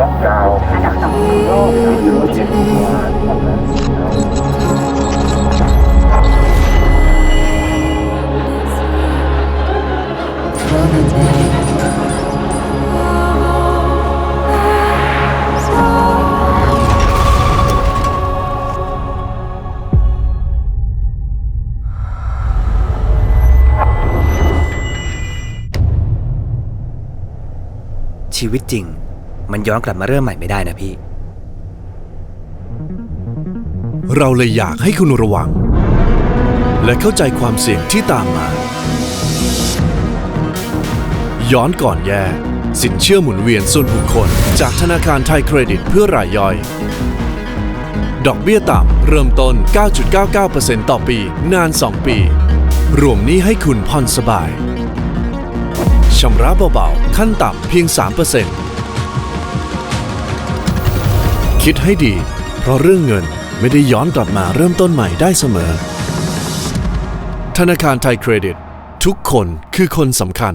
ล็อกดาวน์อันดับสองของโลกชีวิตจริง มันย้อนกลับมาเริ่มใหม่ไม่ได้นะพี่ เราเลยอยากให้คุณระวัง และเข้าใจความเสี่ยงที่ตามมา ย้อนก่อนแย่ สินเชื่อหมุนเวียนส่วนบุคคล จากธนาคารไทยเครดิตเพื่อรายย่อย ดอกเบี้ยต่ำ เริ่มต้น 9.99%ต่อปี นาน 2 ปี รวมนี้ให้คุณผ่อนสบายชำระเบาๆ ขั้นต่ำเพียง 3% คิดให้ดี เพราะเรื่องเงินไม่ได้ย้อนกลับมาเริ่มต้นใหม่ได้เสมอ ธนาคารไทยเครดิต ทุกคนคือคนสำคัญ